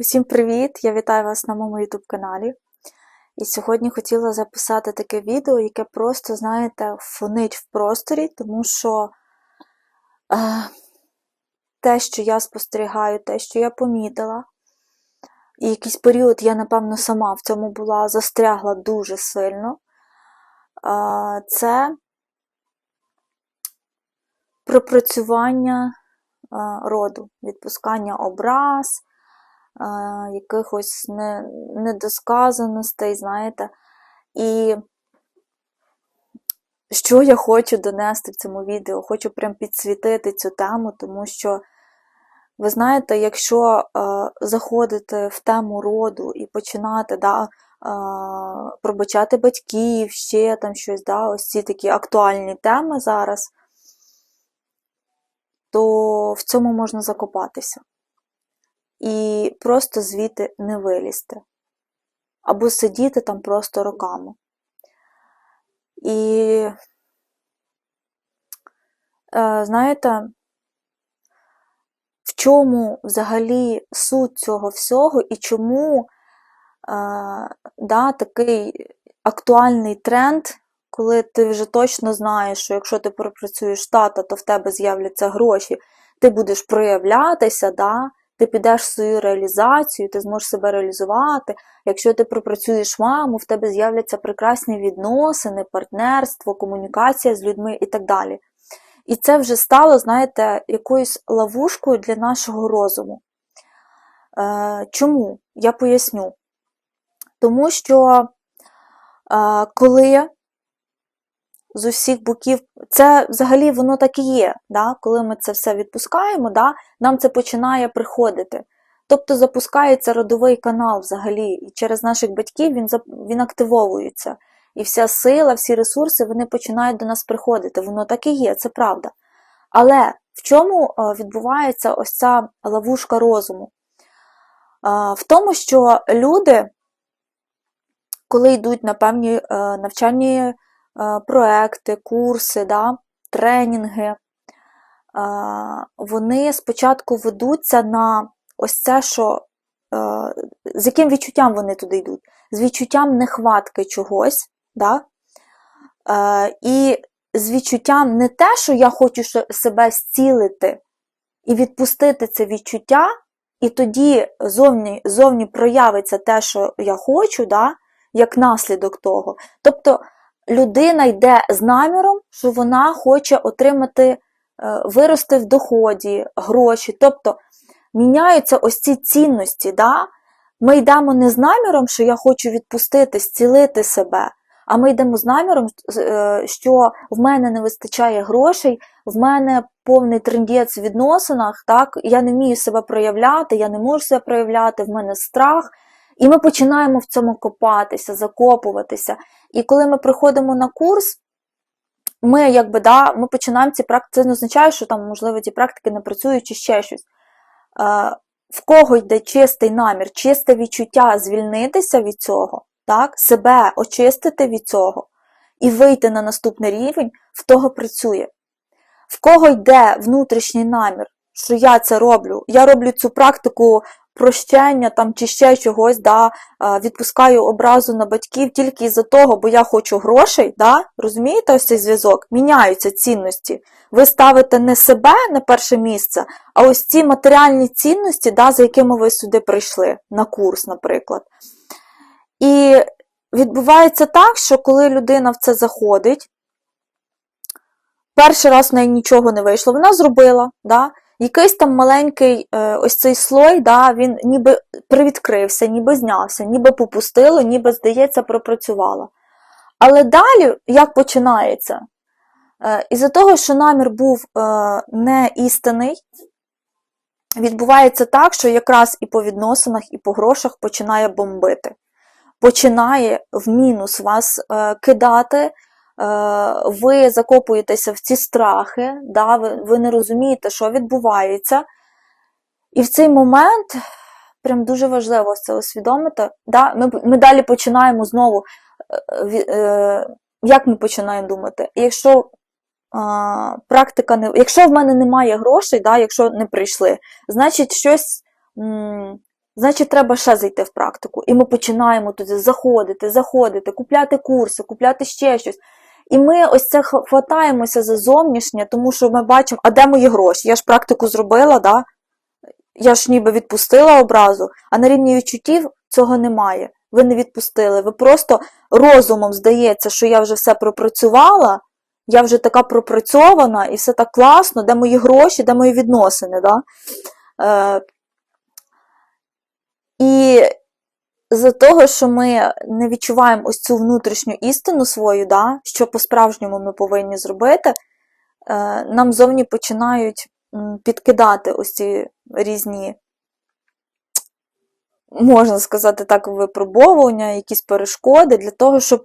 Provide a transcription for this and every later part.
Усім привіт! Я вітаю вас на моєму YouTube каналі. І сьогодні хотіла записати таке відео, яке просто, знаєте, фонить в просторі, тому що е, те, що я спостерігаю, те, що я помітила, і якийсь період я, напевно, сама в цьому була застрягла дуже сильно. Е, це пропрацювання е, роду, відпускання образ якихось не, недосказаностей, знаєте. І що я хочу донести в цьому відео? Хочу прям підсвітити цю тему, тому що, ви знаєте, якщо е, заходити в тему роду і починати да, е, пробачати батьків, ще там щось, да, ось ці такі актуальні теми зараз, то в цьому можна закопатися і просто звідти не вилізти. Або сидіти там просто роками. І, е, знаєте, в чому взагалі суть цього всього і чому е, да, такий актуальний тренд, коли ти вже точно знаєш, що якщо ти пропрацюєш тата, то в тебе з'являться гроші, ти будеш проявлятися, да, ти підеш в свою реалізацію, ти зможеш себе реалізувати. Якщо ти пропрацюєш маму, в тебе з'являться прекрасні відносини, партнерство, комунікація з людьми і так далі. І це вже стало, знаєте, якоюсь ловушкою для нашого розуму. Е, Чому? Я поясню. Тому що е, коли з усіх боків. Це взагалі воно так і є. Да? Коли ми це все відпускаємо, да? нам це починає приходити. Тобто запускається родовий канал взагалі, і через наших батьків він він активовується. І вся сила, всі ресурси вони починають до нас приходити. Воно так і є, це правда. Але в чому е, відбувається ось ця ловушка розуму? Е, в тому, що люди, коли йдуть на певні е, навчальні проекти, курси, да, тренінги, е, вони спочатку ведуться на ось це, що е, з яким відчуттям вони туди йдуть? З відчуттям нехватки чогось, да? і з відчуттям не те, що я хочу себе зцілити і відпустити це відчуття, і тоді зовні зовні проявиться те, що я хочу, да? як наслідок того. Тобто людина йде з наміром, що вона хоче отримати, е, вирости в доході, гроші. Тобто міняються ось ці цінності. Да? Ми йдемо не з наміром, що я хочу відпустити, зцілити себе. А ми йдемо з наміром, е, що в мене не вистачає грошей, в мене повний трендець в відносинах, так, я не вмію себе проявляти, я не можу себе проявляти, в мене страх. І ми починаємо в цьому копатися, закопуватися. І коли ми приходимо на курс, ми якби, да, ми починаємо ці практики, це не означає, що там, можливо, ті практики не працюють чи ще щось. Е, в кого йде чистий намір, чисте відчуття звільнитися від цього, так, себе очистити від цього і вийти на наступний рівень, в того працює. В кого йде внутрішній намір, що я це роблю, я роблю цю практику прощення там чи ще чогось, да, відпускаю образу на батьків тільки із-за того, бо я хочу грошей. да, Розумієте, ось цей зв'язок? Міняються цінності. Ви ставите не себе на перше місце, а ось ці матеріальні цінності, да, за якими ви сюди прийшли, на курс, наприклад. І відбувається так, що коли людина в це заходить, перший раз в неї нічого не вийшло, вона зробила. да, Якийсь там маленький е, ось цей слой, да, він ніби привідкрився, ніби знявся, ніби попустило, ніби, здається, пропрацювало. Але далі, як починається? Е, Із-за того, що намір був е, не істинний, відбувається так, що якраз і по відносинах, і по грошах починає бомбити. Починає в мінус вас кидати. Е, ви закопуєтеся в ці страхи, да, ви, ви не розумієте, що відбувається. І в цей момент прям дуже важливо це усвідомити. Да, Ми ми далі починаємо знову, е, е, як ми починаємо думати? Якщо е, практика не, якщо в мене немає грошей, да, якщо не прийшли, значить щось м, Значить, треба ще зайти в практику. І ми починаємо туди заходити, заходити, купляти курси, купляти ще щось. І ми ось це хватаємося за зовнішнє, тому що ми бачимо, а де мої гроші? Я ж практику зробила, да? я ж ніби відпустила образу, а на рівні відчуттів цього немає. Ви не відпустили. Ви просто розумом здається, що я вже все пропрацювала, я вже така пропрацьована і все так класно, де мої гроші, де мої відносини. Да? Е, і за того, що ми не відчуваємо ось цю внутрішню істину свою, да, що по-справжньому ми повинні зробити, е, нам зовні починають підкидати ось ці різні, можна сказати так, випробовування, якісь перешкоди для того, щоб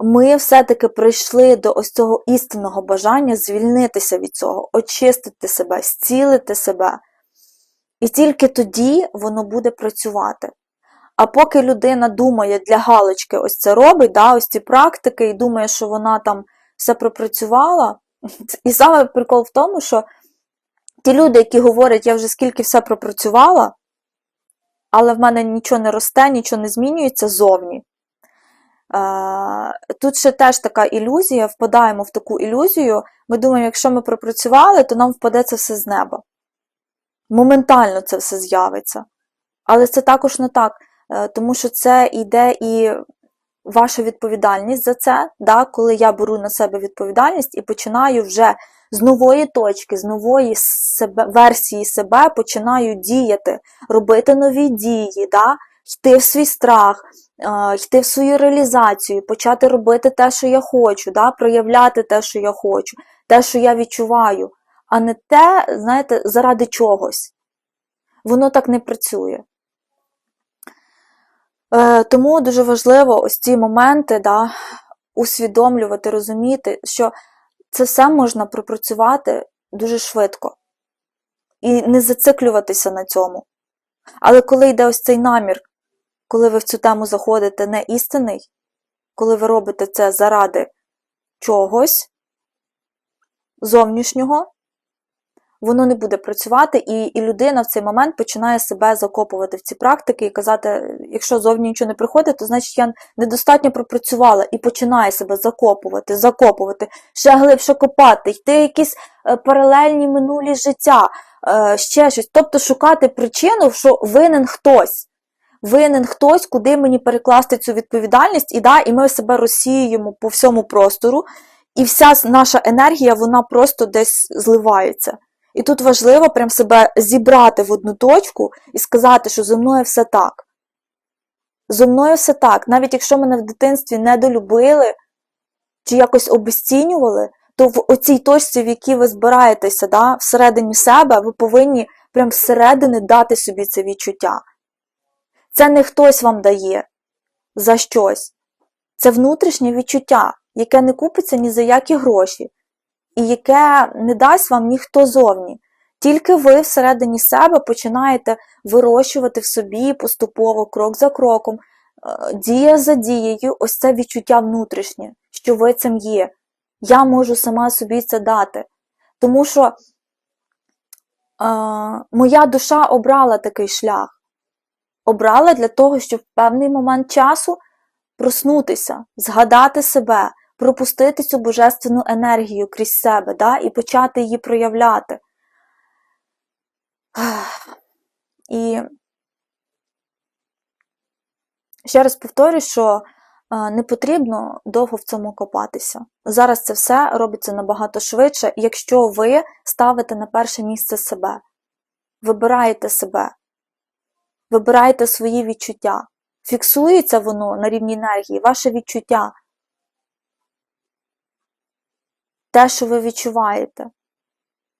ми все-таки прийшли до ось цього істинного бажання звільнитися від цього, очистити себе, зцілити себе. І тільки тоді воно буде працювати. А поки людина думає для галочки, ось це робить, да, ось ці практики, і думає, що вона там все пропрацювала. І саме прикол в тому, що ті люди, які говорять, я вже скільки все пропрацювала, але в мене нічого не росте, нічого не змінюється зовні. Тут ще теж така ілюзія, впадаємо в таку ілюзію. Ми думаємо, якщо ми пропрацювали, то нам впаде це все з неба. Моментально це все з'явиться. Але це також не так, тому що це йде і ваша відповідальність за це, да, коли я беру на себе відповідальність і починаю вже з нової точки, з нової себе, версії себе починаю діяти, робити нові дії, да, йти в свій страх, е, йти в свою реалізацію, почати робити те, що я хочу, да, проявляти те, що я хочу, те, що я відчуваю, а не те, знаєте, заради чогось. Воно так не працює. Е, Тому дуже важливо ось ці моменти да, усвідомлювати, розуміти, що це все можна пропрацювати дуже швидко і не зациклюватися на цьому. Але коли йде ось цей намір, коли ви в цю тему заходите не істинний, коли ви робите це заради чогось зовнішнього, воно не буде працювати, і, і людина в цей момент починає себе закопувати в ці практики і казати, якщо зовні нічого не приходить, то значить я недостатньо пропрацювала і починає себе закопувати, закопувати, ще глибше копати, йти якісь е, паралельні минулі життя, е, ще щось. Тобто шукати причину, що винен хтось. Винен хтось, куди мені перекласти цю відповідальність, і да, і ми себе розсіюємо по всьому простору, і вся наша енергія, вона просто десь зливається. І тут важливо прям себе зібрати в одну точку і сказати, що зі мною все так. Зі мною все так. Навіть якщо мене в дитинстві недолюбили чи якось обесцінювали, то в оцій точці, в якій ви збираєтеся, да, всередині себе, ви повинні прям всередини дати собі це відчуття. Це не хтось вам дає за щось. Це внутрішнє відчуття, яке не купиться ні за які гроші і яке не дасть вам ніхто зовні. Тільки ви всередині себе починаєте вирощувати в собі поступово, крок за кроком, е, дія за дією, ось це відчуття внутрішнє, що ви цим є. Я можу сама собі це дати. Тому що е, моя душа обрала такий шлях. Обрала для того, щоб в певний момент часу проснутися, згадати себе, пропустити цю божественну енергію крізь себе да, і почати її проявляти. І ще раз повторюю, що не потрібно довго в цьому копатися. Зараз це все робиться набагато швидше, якщо ви ставите на перше місце себе, вибираєте себе, вибираєте свої відчуття. Фіксується воно на рівні енергії, ваше відчуття. Те, що ви відчуваєте.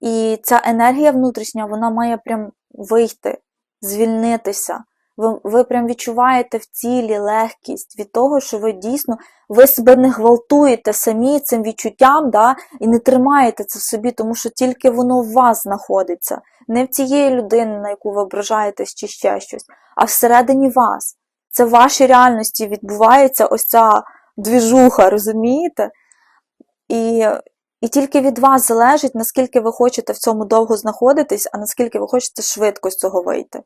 І ця енергія внутрішня, вона має прям вийти, звільнитися. Ви, ви прям відчуваєте в тілі легкість від того, що ви дійсно ви себе не гвалтуєте самі цим відчуттям, да, і не тримаєте це в собі, тому що тільки воно в вас знаходиться. Не в тієї людини, на яку ви ображаєтесь, чи ще щось, а всередині вас. Це в вашій реальності відбувається ось ця двіжуха, розумієте? І і тільки від вас залежить, наскільки ви хочете в цьому довго знаходитись, а наскільки ви хочете швидко з цього вийти.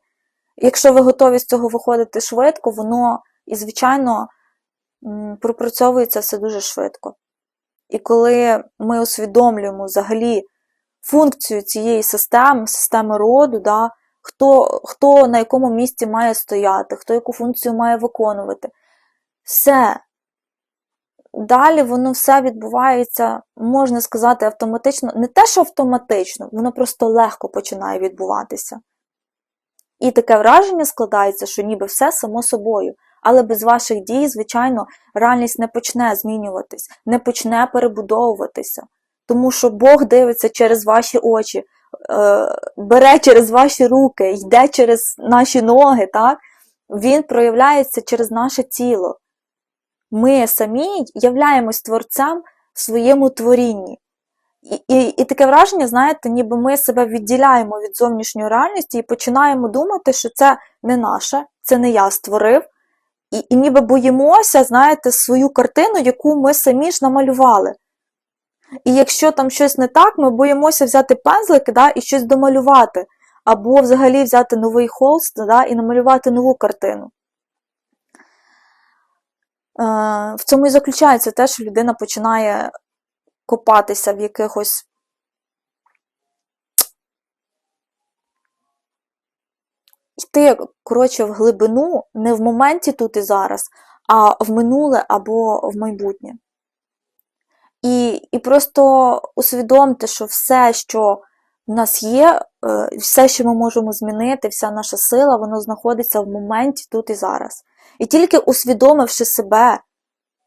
Якщо ви готові з цього виходити швидко, воно і, звичайно, пропрацьовується все дуже швидко. І коли ми усвідомлюємо взагалі функцію цієї системи, системи роду, да, хто, хто на якому місці має стояти, хто яку функцію має виконувати, все. Далі воно все відбувається, можна сказати, автоматично. Не те, що автоматично, воно просто легко починає відбуватися. І таке враження складається, що ніби все само собою. Але без ваших дій, звичайно, реальність не почне змінюватись, не почне перебудовуватися. Тому що Бог дивиться через ваші очі, е, бере через ваші руки, йде через наші ноги, так? Він проявляється через наше тіло. Ми самі являємось творцем в своєму творінні. І, і, і таке враження, знаєте, ніби ми себе відділяємо від зовнішньої реальності і починаємо думати, що це не наше, це не я створив. І, і ніби боїмося, знаєте, свою картину, яку ми самі ж намалювали. І якщо там щось не так, ми боїмося взяти пензлик да, і щось домалювати, або взагалі взяти новий холст да, і намалювати нову картину. Е, В цьому і заключається те, що людина починає копатися в якихось йти, коротше, в глибину не в моменті тут і зараз, а в минуле або в майбутнє. І, і просто усвідомте, що все, що в нас є, е, все, що ми можемо змінити, вся наша сила, воно знаходиться в моменті тут і зараз. І тільки усвідомивши себе,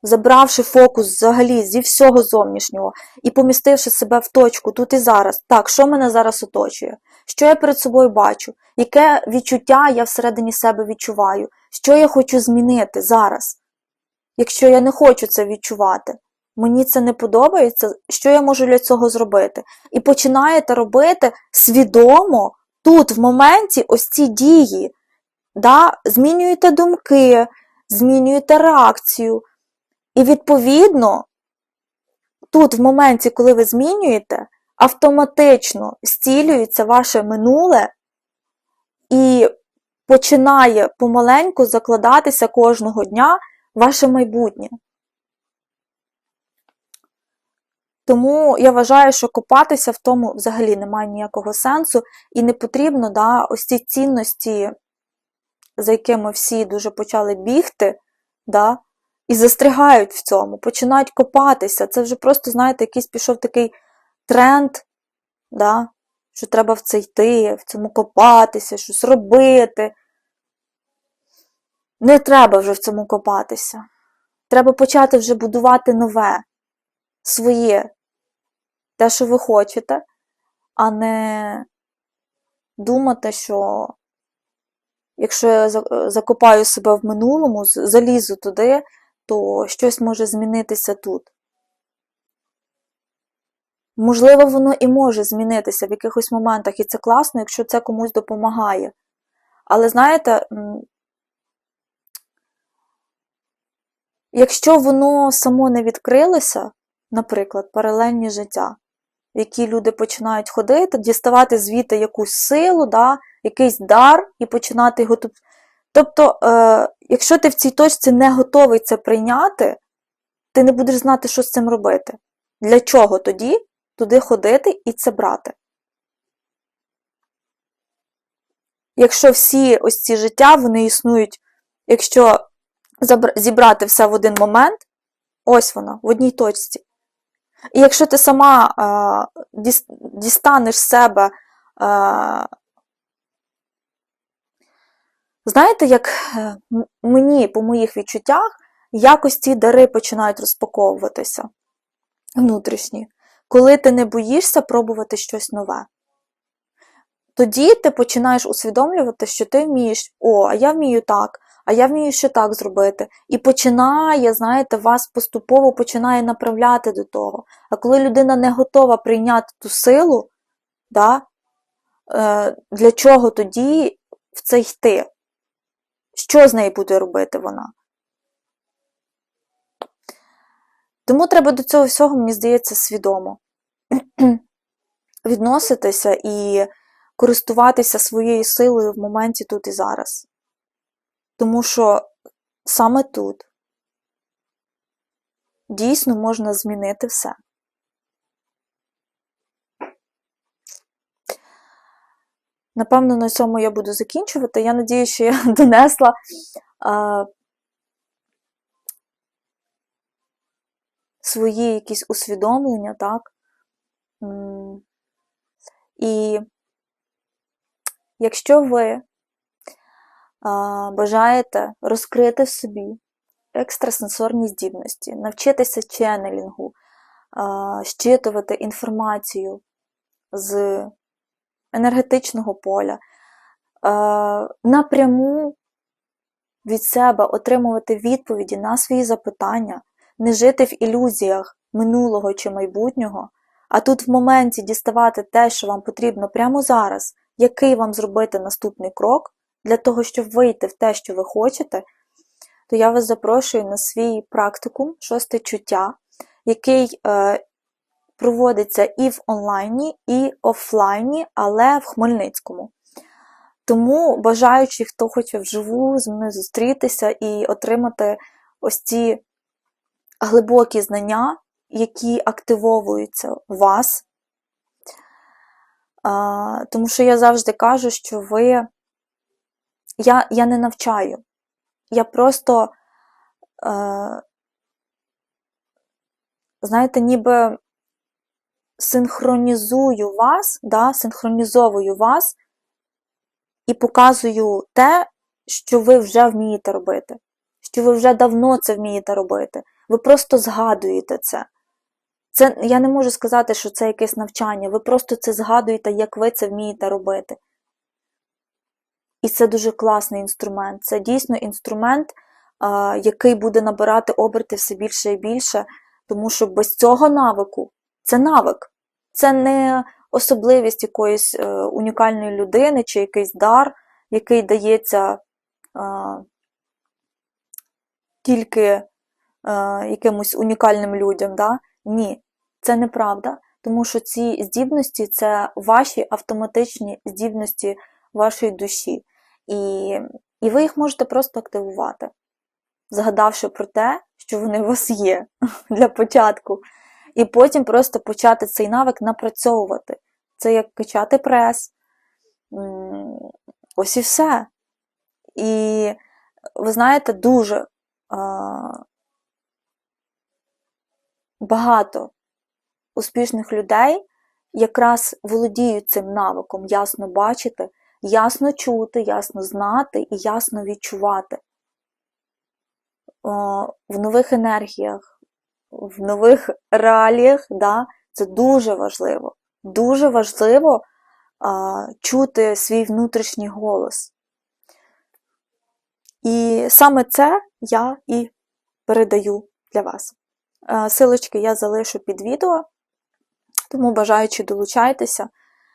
забравши фокус взагалі зі всього зовнішнього і помістивши себе в точку тут і зараз, так, що мене зараз оточує, що я перед собою бачу, яке відчуття я всередині себе відчуваю, що я хочу змінити зараз, якщо я не хочу це відчувати. Мені це не подобається, що я можу для цього зробити? І починаєте робити свідомо тут, в моменті, ось ці дії. Да? Змінюєте думки, змінюєте реакцію. І, відповідно, тут, в моменті, коли ви змінюєте, автоматично зцілюється ваше минуле і починає помаленьку закладатися кожного дня ваше майбутнє. Тому я вважаю, що копатися в тому взагалі немає ніякого сенсу, і не потрібно да, ось ці цінності, за якими всі дуже почали бігти, да, і застрягають в цьому, починають копатися. Це вже просто, знаєте, якийсь пішов такий тренд, да, що треба в це йти, в цьому копатися, щось робити. Не треба вже в цьому копатися. Треба почати вже будувати нове, своє, те, що ви хочете, а не думати, що якщо я закопаю себе в минулому, залізу туди, то щось може змінитися тут. Можливо, воно і може змінитися в якихось моментах, і це класно, якщо це комусь допомагає. Але знаєте, якщо воно само не відкрилося, наприклад, паралельні життя, які люди починають ходити, діставати звідти якусь силу, да, якийсь дар і починати його тут. Тобто, е, якщо ти в цій точці не готовий це прийняти, ти не будеш знати, що з цим робити. Для чого тоді туди ходити і це брати? Якщо всі ось ці життя, вони існують, якщо зібрати все в один момент, ось воно, в одній точці. І якщо ти сама е, дістанеш себе, е, знаєте, як е, мені, по моїх відчуттях, якось ці дари починають розпаковуватися внутрішні, коли ти не боїшся пробувати щось нове. Тоді ти починаєш усвідомлювати, що ти вмієш, о, а я вмію так, а я вмію ще так зробити. І починає, знаєте, вас поступово починає направляти до того. А коли людина не готова прийняти ту силу, да, е, для чого тоді в це йти? Що з нею буде робити вона? Тому треба до цього всього, мені здається, свідомо відноситися і користуватися своєю силою в моменті тут і зараз. Тому що саме тут дійсно можна змінити все. Напевно, на цьому я буду закінчувати. Я надію, що я донесла а, свої якісь усвідомлення, так? І якщо ви бажаєте розкрити в собі екстрасенсорні здібності, навчитися ченнелінгу, щитувати інформацію з енергетичного поля, напряму від себе отримувати відповіді на свої запитання, не жити в ілюзіях минулого чи майбутнього, а тут в моменті діставати те, що вам потрібно прямо зараз, який вам зробити наступний крок для того, щоб вийти в те, що ви хочете, то я вас запрошую на свій практикум шосте чуття, який е, проводиться і в онлайні, і офлайні, але в Хмельницькому. Тому бажаючи, хто хоче вживу з мною зустрітися і отримати ось ці глибокі знання, які активовуються у вас. Тому що я завжди кажу, що ви. Я, я не навчаю. Я просто, е, знаєте, ніби синхронізую вас, да, синхронізовую вас і показую те, що ви вже вмієте робити, що ви вже давно це вмієте робити. Ви просто згадуєте це. Це я не можу сказати, що це якесь навчання. Ви просто це згадуєте, як ви це вмієте робити. І це дуже класний інструмент. Це дійсно інструмент, який буде набирати оберти все більше і більше, тому що без цього навику це навик. Це не особливість якоїсь е, унікальної людини чи якийсь дар, який дається тільки е, якимось унікальним людям. Да? Ні, це неправда. Тому що ці здібності це ваші автоматичні здібності вашої душі. І, і ви їх можете просто активувати, згадавши про те, що вони у вас є для початку. І потім просто почати цей навик напрацьовувати. Це як качати прес. Ось і все. І ви знаєте, дуже а, багато успішних людей якраз володіють цим навиком ясно бачити, ясно чути, ясно знати і ясно відчувати в нових енергіях в нових реаліях, да, це дуже важливо. Дуже важливо а, чути свій внутрішній голос. І саме це я і передаю для вас. Силочки я залишу під відео, тому бажаючи долучайтеся.